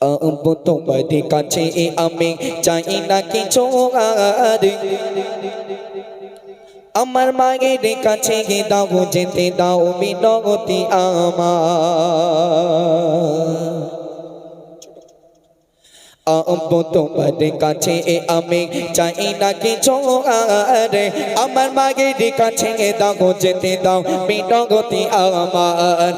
আব্বু তোমাদের কাছে আমি চাই না কিছু আর আমার মায়ের কাছে দাও যেতে দাও মিনতি আমার আব্বু তোমার কাছে আমি চাই না কিছু আর আমার মায়ের কাছে দাও, যেতে দাও মিনগতি আমার।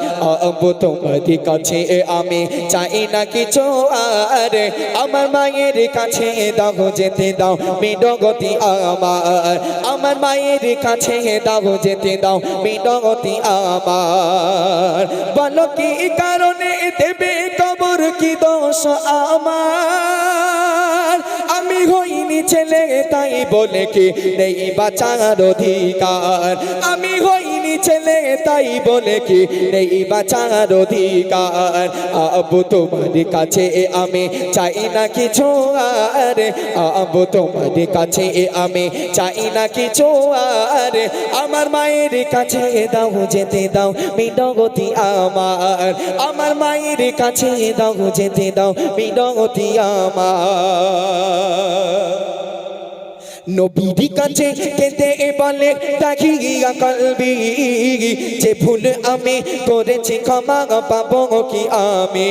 আব্বু তোমার কাছে আমি চাই না কিছু আর আমার মায়ের কাছে দাও, যেতে দাও মিনগতি আমার। আমার মায়ের কাছে দাও, যেতে দাও মিনগতি আমার। বলো কি কারণে দেবে কি দোষ আমার। আমি হইনি ছেলে তাই বলে কি নেই বাঁচার অধিকার। আমি হইনি ছেলে তাই বলে কি? নেই বাঁচার অধিকার। আবু তোমার কাছে আমি চাই না কিছু আর। আবু তোমার কাছে আমি চাই না কিছু আর। আমার মায়ের কাছে দাও, যেতে দাও মিনগতি আমার। আমার মায়ের কাছে দাও, যেতে দাও মিনগতি আমার। নবীর কাছে কেঁদে বলে তাকিয়া কলবি, যে ভুল আমি করেছি ক্ষমা পাবো কি আমি?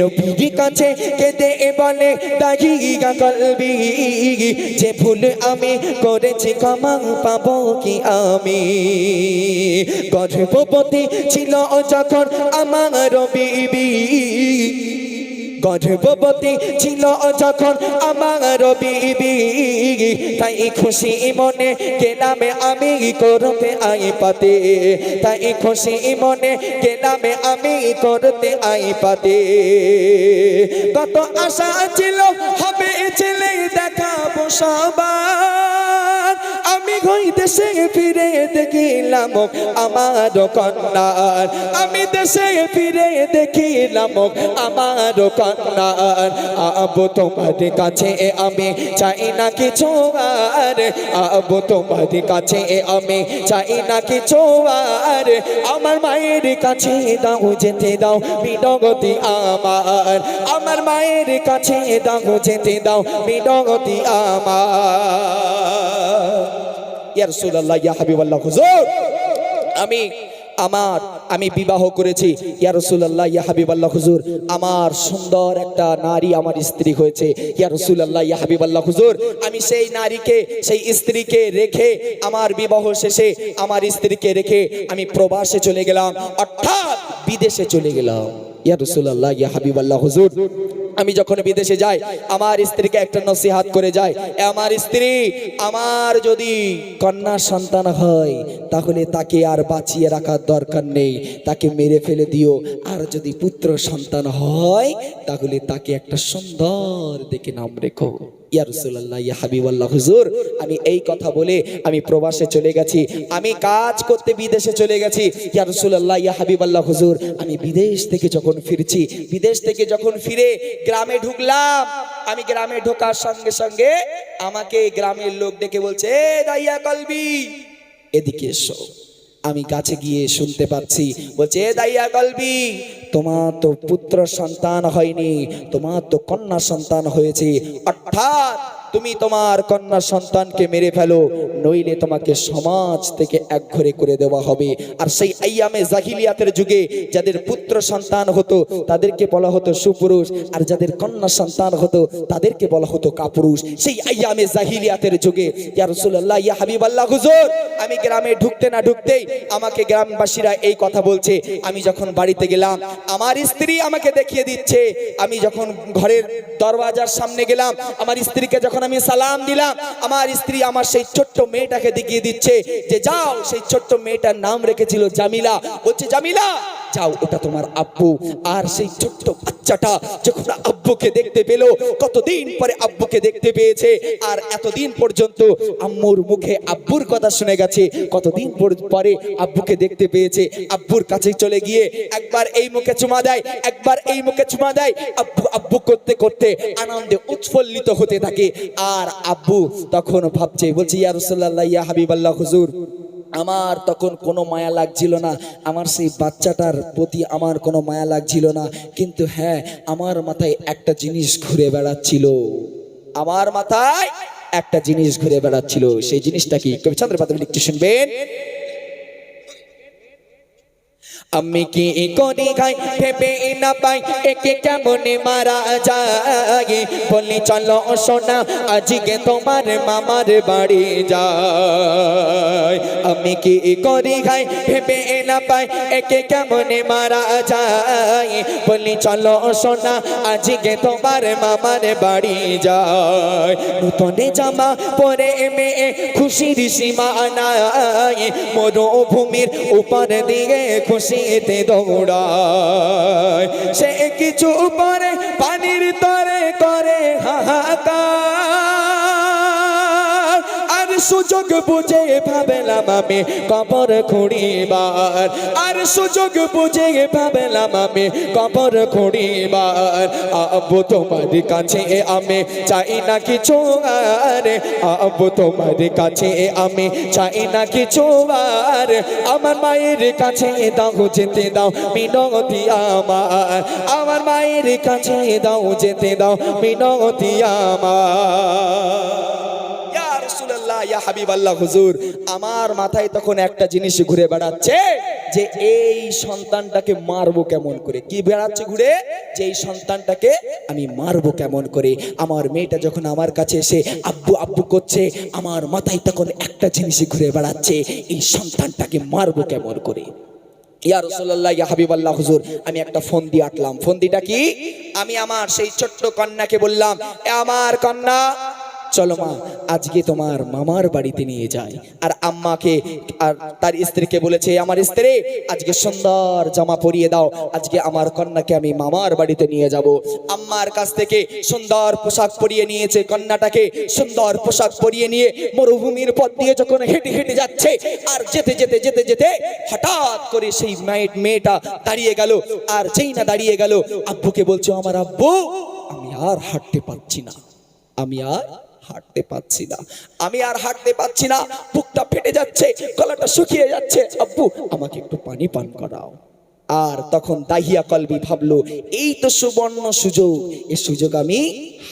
নবীর কাছে কেঁদে বলে তাকিয়া কলবি, যে ভুল আমি করেছি ক্ষমা পাবো কি আমি? গর্ভবতী ছিল যখন আমার বিবি গর্ভবতী ছিল যখন আমার বিবি। তাই খুশি মনে গেলামে আমি করতে আই পাতে তাই খুশি মনে গেলামে আমি করতে আই পাতে কত আশা ছিল, হবে ছেলে দেখাবো সবাই দেশে ফিরে দেখিলাম আমার কন্যার। আমি দেশে ফিরে দেখিলাম আমার কন্যার। আবু তোমার কাছে আমি চাই না কিছু আর। আবু তোমার কাছে আমি চাই না কিছু আর। আমার মায়ের কাছে দাও, যেতে দাও বিনগতি আমার। আমার মায়ের কাছে দাও, যেতে দাও বিনগতি আমার। ইয়া রাসূলুল্লাহ, ইয়া হুজুর। আমি, আমার, আমি বিবাহ করেছি। ইয়া রাসূলুল্লাহ, ইয়া হাবিবাল্লাহ, হুজুর। আমার সুন্দর একটা নারী আমার স্ত্রী হয়েছে। ইয়া রাসূলুল্লাহ, ইয়া হাবিবাল্লাহ, হুজুর। আমি সেই নারীকে, সেই স্ত্রীকে রেখে আমার বিবাহ শেষে আমার স্ত্রীকে রেখে আমি প্রবাসে চলে গেলাম। অর্থাৎ বিদেশে চলে গেলাম। ইয়া রাসূলুল্লাহ, ইয়া হাবিবাল্লাহ, হুজুর। আমি যখন বিদেশে যাই, আমার স্ত্রীকে একটা নসিহাত করে যাই আমার স্ত্রী, আমার যদি কন্যা সন্তান হয়, তাহলে তাকে আর বাঁচিয়ে রাখার দরকার নেই। তাকে মেরে ফেলে দিও। আর যদি পুত্র সন্তান হয়, তাহলে তাকে একটা সুন্দর দেখে নাম রেখো। ইয়া ইয়া হাবিবাল্লাহ, হুজুর, আমি এই কথা বলে আমি প্রবাসে চলে গেছি, আমি কাজ করতে বিদেশে চলে গেছি, ইয়া রাসূলুল্লাহ, ইয়া হাবিবাল্লাহ, হুজুর, আমি বিদেশ থেকে যখন ফিরছি, বিদেশ থেকে যখন ফিরে গ্রামে ঢুকলাম, আমি গ্রামে ঢোকার সঙ্গে সঙ্গে আমাকে গ্রামের লোক ডেকে বলছে, এ কলবি। এদিকে এসো। আমি কাছে গিয়ে শুনতে পাচ্ছি। বলছে দাইয়া কলবি, তোমার তো পুত্র সন্তান হয়নি, তোমার তো কন্যা সন্তান হয়েছে। অর্থাৎ তুমি তোমার কন্যা সন্তানকে মেরে ফেলো, নইলে তোমাকে সমাজ থেকে একঘরে করে দেওয়া হবে। আর সেই আইয়ামে জাহিলিয়াতের যুগে যাদের পুত্র সন্তান হতো, তাদেরকে বলা হতো সুপুরুষ, আর যাদের কন্যা সন্তান হতো, তাদেরকে বলা হতো কাপুরুষ। সেই আইয়ামে জাহিলিয়াতের যুগে, ইয়া রাসূলুল্লাহ, ইয়া হাবিবাল্লাহ, হুজুর, আমি গ্রামে ঢুকতে না ঢুকতেই আমাকে গ্রামবাসীরা এই কথা বলছে। আমি যখন বাড়িতে গেলাম, আমার স্ত্রী আমাকে দেখিয়ে দিচ্ছে। আমি যখন ঘরের দরওয়াজার সামনে গেলাম, আমার স্ত্রীকে যখন আমি সালাম দিলাম, আমার স্ত্রী আমার সেই ছোট্ট মেয়েটাকে দেখিয়ে দিচ্ছে যে, যাও, সেই ছোট্ট মেয়েটার নাম রেখেছিল জামিলা। বলছে, জামিলা! যাও ওটা তোমার আব্বু। আর সেই ছোট্ট বাচ্চাটা যখন আব্বুকে দেখতে পেল, কতদিন পরে আব্বুকে দেখতে পেয়েছে? আর এতদিন পর্যন্ত আম্মুর মুখে আব্বুর কথা শুনে গেছে। কতদিন পরে আব্বুকে দেখতে পেয়েছে? আব্বুর কাছে চলে গিয়ে একবার এই মুখে চুমা দেয়, একবার এই মুখে চুমা দেয়। আব্বু আব্বু করতে করতে আনন্দে উৎফুল্লিত হতে থাকে। আর আব্বু তখন ভাবছে, বলছে, ইয়া রাসূলুল্লাহ, ইয়া হাবিবাল্লাহ, হুজুর। আমার তখন কোনো মায়া লাগছিল না। আমার সেই বাচ্চাটার প্রতি আমার কোনো মায়া লাগছিল না। কিন্তু হ্যাঁ আমার মাথায় একটা জিনিস ঘুরে বেড়াচ্ছিল। আমার মাথায় একটা জিনিস ঘুরে বেড়াচ্ছিল। সেই জিনিসটা কি? কবি চন্দ্রপাত লিখতে শুনবেন। আমি কি করি গাই ভেবে না পাই। একে কেমনে মারা যায়? বলি, চলো সোনা, আজকে তোমার মামার বাড়ি যায় আমি কি করি গাই ভেবে না পাই। একে কেমনে মারা যায়? বলি, চলো সোনা, আজকে তোমার মামার বাড়ি যায় নতুন জামা পরে মেয়ে খুশির সীমা নাই। মরুভূমির উপর দিয়ে খুশিতে দৌড়ায়। সে কিছু পরে পানির তরে সুযোগ বুঝে ভাবলাম আমি কবর খুঁড়িবার। আর সুযোগ বুঝে ভাবলাম আমি কবর খুঁড়িবার। আব্বু তোমার কাছে আমি চাই না কিছু আর। আব্বু তোমার কাছে আমি চাই না কিছু আর। আমার মায়ের কাছে দাও, যেতে দাও মিনতি আমার। আমার মায়ের কাছে দাও, যেতে দাও মিনতি আমার। ইয়া হাবিবাল্লাহ হুজুর, আমার মাথায় তখন একটা জিনিস ঘুরে বেড়াচ্ছে যে এই সন্তানটাকে মারবো কেমন করে? কি বেড়াচ্ছে ঘুরে? যে এই সন্তানটাকে আমি মারবো কেমন করে? আমার মেয়েটা যখন আমার কাছে এসে আব্বু আব্বু করছে, আমার মাথায় তখন একটা জিনিস ঘুরে বেড়াচ্ছে, এই সন্তানটাকে মারবো কেমন করে? ইয়া রসুল্লাহ ইয়া হাবিবাল্লাহ হুজুর, আমি একটা ফোন দিয়ে আটলাম। ফোন দিটা কি? আমি আমার সেই ছোট্ট কন্যাকে বললাম, "এ আমার কন্যা চলো মা, আজকে তোমার মামার বাড়িতে নিয়ে যাই। আর আম্মাকে, আর তার স্ত্রীকে বলেছে, আমার স্ত্রী, আজকে সুন্দর জামা পরিয়ে দাও। আজকে আমার কন্যাকে আমি মামার বাড়িতে নিয়ে যাব। আম্মার কাছ থেকে সুন্দর পোশাক পরিয়ে নিয়েছে, কন্যাটাকে সুন্দর পোশাক পরিয়ে নিয়ে মরুভূমির পথ দিয়ে যখন হেঁটে হেঁটে যাচ্ছে, আর যেতে যেতে যেতে যেতে হঠাৎ করে সেই মেয়ে- মেয়েটা দাঁড়িয়ে গেল, আর যেই না দাঁড়িয়ে গেল, আব্বুকে বলছো, আমার আব্বু, আমি আর হাঁটতে পারছি না। আমি আর হাঁটতে পাচ্ছি না। আমি আর হাঁটতে পাচ্ছি না। বুকটা ফেটে যাচ্ছে, গলাটা শুকিয়ে যাচ্ছে। আব্বু, আমাকে একটু পানি পান করাও। আর তখন দাহিয়া কলবি ভাবলো, এই তো সুবর্ণ সুযোগ। এ সুযোগ আমি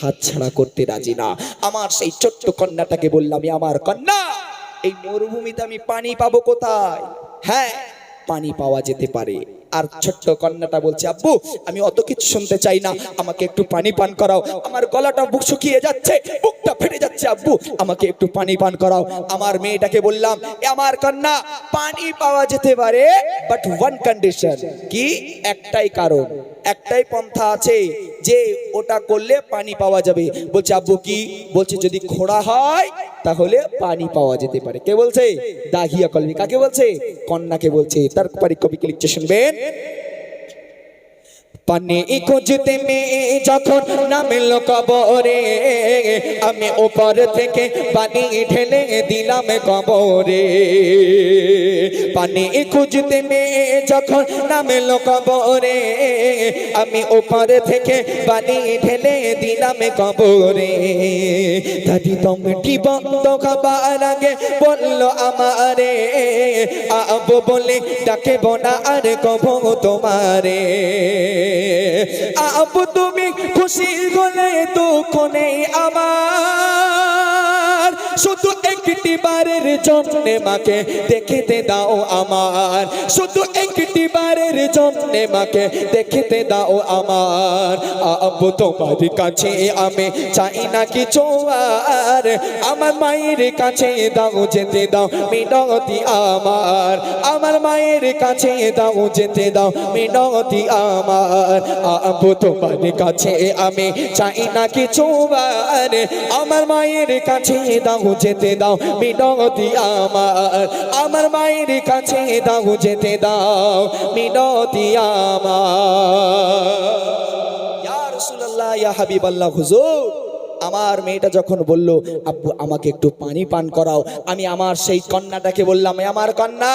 হাতছাড়া করতে রাজি না। আমার সেই ছোট্ট কন্যাটাকে বললাম আমার কন্যা, এই মরুভূমিতে আমি পানি পাবো কোথায়? হ্যাঁ পানি পাওয়া যেতে পারে। আর ছোট্ট কন্যাটা বলছে, আব্বু, আমি অত কিছু শুনতে চাই না। আমাকে একটু পানি পান করাও। আমার গলাটা বুক শুকিয়ে যাচ্ছে, বুকটা ফেটে যাচ্ছে, আব্বু। আমাকে একটু পানি পান করাও। আমার মেয়েটাকে বললাম, "এ আমার কন্যা, পানি পাওয়া যেতে পারে বাট ওয়ান কন্ডিশন কি? একটাই কারণ। একটাই পন্থা আছে যে ওটা করলে পানি পাওয়া যাবে। বলছে, আব্বু কি? বলছে, যদি খোড়া হয়, তাহলে পানি পাওয়া যেতে পারে। কে বলছে? দাহিয়া কলমি। কাকে বলছে? কন্যাকে বলছে। তার পারি কবিকে লিখছে, শুনবেন। পানি খুঁজতে মেয়ে যখন নামল কবরে, আমি ওপর থেকে পানি ঢেলে দিলাম কবরে। পানি খুঁজতে মেয়ে যখন নামল কবরে, আমি ওপর থেকে পানি ঢেলে দিলাম কবরে। দাদি তোমটি বন্ধ খাবার আগে বলল আমারে, আবো বলে ডাকে বোনা আর কব তোমারে। আবু তুমি খুশি হলে তো কোনে আমার শুধু একটি বারের জন্যে মাকে দেখিতে দাও আমার। শুধু একটি বারের জন্যে মাকে দেখিতে দাও আমার। আব্বু তোমার কাছে আমি চাই না কিছু আর। আমার মায়ের কাছে দাও, যেতে দাও মিনতি আমার। আমার মায়ের কাছে দাও, যেতে দাও মিনতি আমার। আব্বু তোমার কাছে আমি চাই না কিছু আর। আমার মায়ের কাছে দাও যেতে দাও মিনতি আমার। আমার মায়ের কাছে দাও যেতে দাও মিনতি আমার। ইয়া রাসূলুল্লাহ, ইয়া হাবিবাল্লাহ, হুজুর। আমার মেয়েটা যখন বলল, আব্বু, আমাকে একটু পানি পান করাও। আমি আমার সেই কন্যাটাকে বললাম আমার কন্যা,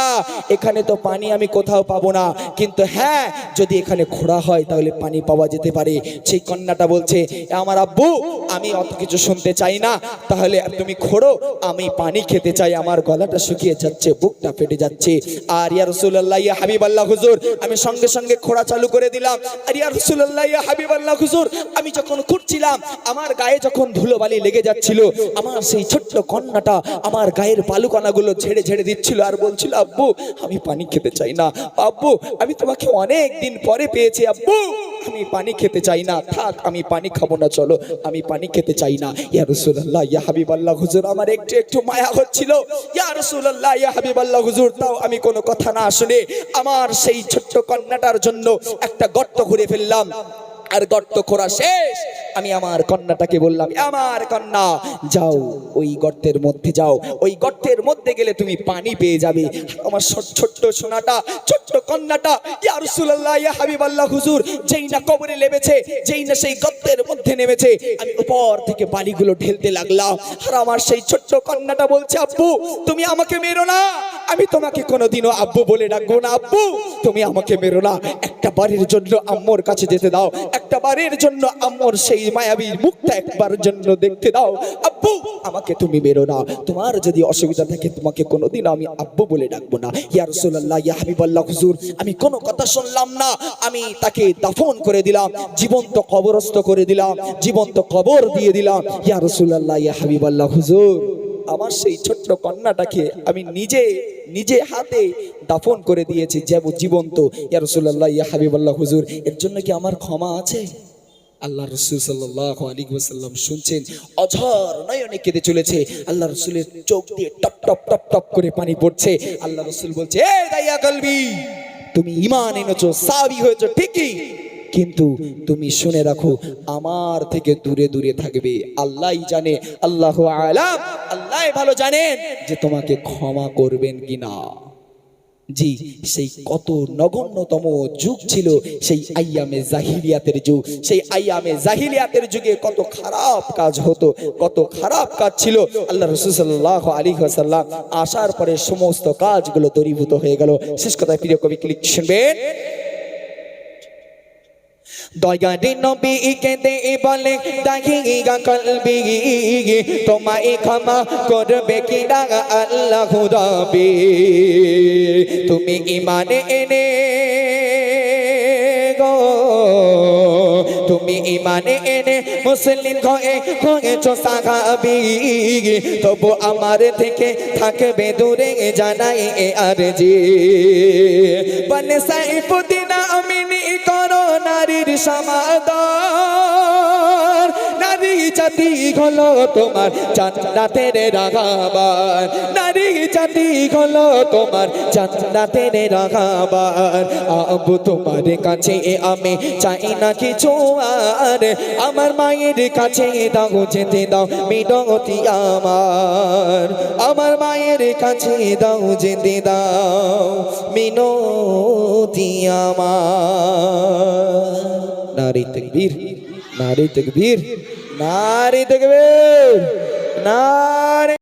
এখানে তো পানি আমি কোথাও পাবো না। কিন্তু হ্যাঁ যদি এখানে খোঁড়া হয় তাহলে পানি পাওয়া যেতে পারে। সেই কন্যাটা বলছে আমার আব্বু, আমি অত কিছু শুনতে চাই না। তাহলে তুমি খোড়ো, আমি পানি খেতে চাই। আমার গলাটা শুকিয়ে যাচ্ছে, বুকটা ফেটে যাচ্ছে। আর ইয়া রসুল্লাহ ইয়া হাবিব আল্লাহ হুজুর, আমি সঙ্গে সঙ্গে খোড়া চালু করে দিলাম। আর ইয়া রসুল্লাহ ইয়া হাবিব আল্লাহ হুজুর, আমি যখন খুঁড়ছিলাম, আমার গায়ে যখন ধুলোবালি লেগে যাচ্ছিল, আমার সেই ছোট্ট কন্যাটা আমার গায়ের বালুকণাগুলো ঝেড়ে ঝেড়ে দিচ্ছিল আর বলছিল, আব্বু, আমি পানি খেতে চাই না। আব্বু, আমি তোমাকে অনেক দিন পরে পেয়েছি, আব্বু। আমি পানি খেতে চাই না। থাক, আমি পানি খাব না, চলো। আমি পানি খেতে চাই না। ইয়া রসুল্লাহ ইয়া হাবিব আল্লাহ হুজুর, আমার একটু একটু মায়া হচ্ছিল। ইয়া রসুল্লাহ ইয়া হাবিব আল্লাহ হুজুর, তাও আমি কোনো কথা না শুনে আমার সেই ছোট্ট কন্যাটার জন্য একটা গর্ত ঘুরে ফেললাম। আর গর্ত খোঁড়া শেষ। আমি আমার কন্যাটাকে বললাম আমার কন্যা, যাও ওই গর্তের মধ্যে যাও। ওই গর্তের মধ্যে গেলে তুমি পানি পেয়ে যাবে। আমার ছোট্ট সোনাটা, ছোট্ট কন্যাটা, ইয়া রাসূলুল্লাহ, ইয়া হাবিবাল্লাহ, হুজুর, যেই না কবরে নেমেছে, যেই না সেই গর্তের মধ্যে নেমেছে, আমি উপর থেকে বালিগুলো ঢেলতে লাগলাম। আর আমার সেই ছোট্ট কন্যাটা বলছে, আব্বু, তুমি আমাকে মেরো না। আমি তোমাকে কোনোদিনও আব্বু বলে ডাকবো না, আব্বু। তুমি আমাকে মেরো না। একটা বাড়ির জন্য আম্মুর কাছে যেতে দাও। একটা বাড়ির জন্য আম্মুর সেই মায়াবীর মুখটা একবার জন্য দেখতে দাও। আব্বু, আমাকে তুমি মেরো না। তোমার যদি অসুবিধা থাকে, তোমাকে কোনোদিন আমি আব্বু বলে ডাকবো না। ইয়া রাসূলুল্লাহ, ইয়া হাবিবাল্লাহ, হুজুর, আমি কোনো কথা শুনলাম না। আমি তাকে দাফন করে দিলাম, জীবন্ত কবরস্থ করে দিলাম, জীবন্ত কবর দিয়ে দিলাম। ইয়া রাসূলুল্লাহ, ইয়া হাবিবাল্লাহ, হুজুর। আমার সেই ছোট্ট কন্যাটাকে আমি নিজে নিজে হাতে দাফন করে দিয়েছি যেব জীবন্ত। ইয়া রাসূলুল্লাহ, ইয়া হাবিবাল্লাহ, হুজুর, এর জন্য কি আমার ক্ষমা আছে? আল্লাহ রসুল সাল্লাহ আলী শুনছেন, অঝর নয়নে কেঁদে চলেছে। আল্লাহ রসুলের চোখ দিয়ে টপ টপ টপ টপ করে পানি পড়ছে। আল্লাহ রসুল বলছে তুমি ইমান এনেছো সাবি হয়েছো ঠিকই কিন্তু তুমি শুনে রাখো, আমার থেকে দূরে দূরে থাকবে। আল্লাহই জানে, আল্লাহ আলাম। আল্লাহ ভালো জানেন যে তোমাকে ক্ষমা করবেন কিনা। জি, সেই কত নগণ্যতম যুগ ছিল, সেই আইয়ামে জাহিলিয়াতের যুগ। সেই আইয়ামে জাহিলিয়াতের যুগে কত খারাপ কাজ হতো, কত খারাপ কাজ ছিল। আল্লাহ রসুল সাল্লাহ আলী সাল্লাম আসার পরে সমস্ত কাজগুলো দূরীভূত হয়ে গেল। শেষ কথায় প্রিয় কবি ক্লিক শুনবেন? দয়ারি নবী কেঁদে বলে দাহিগা কলবি, তোমায় ক্ষমা করবে কিনা আল্লাহ রবি। তুমি ইমানে এনে তুমি ইমানে এনে মুসলিম হয়ে হয়েছ সাহাবি। তবু আমার থেকে থাকবে দূরে জানাই এ আর জি বনে সাইফুদ্দিন আমিনি নারীর সমাদর নারী জাতি হলো তোমার জান্নাতের রাগাবার। নারী জাতি হলো তোমার জান্নাতের রাগাবার। আবু তোমার কাছে আমি চাই না কিছু আর। আমার মায়ের কাছে দাও, যেতে দাও মিনতি আমার। আমার মায়ের কাছে দাও, যেতে দাও মিনতি আমার। নারী তকবীর। নারী তকবীর নারী তকবীর নারী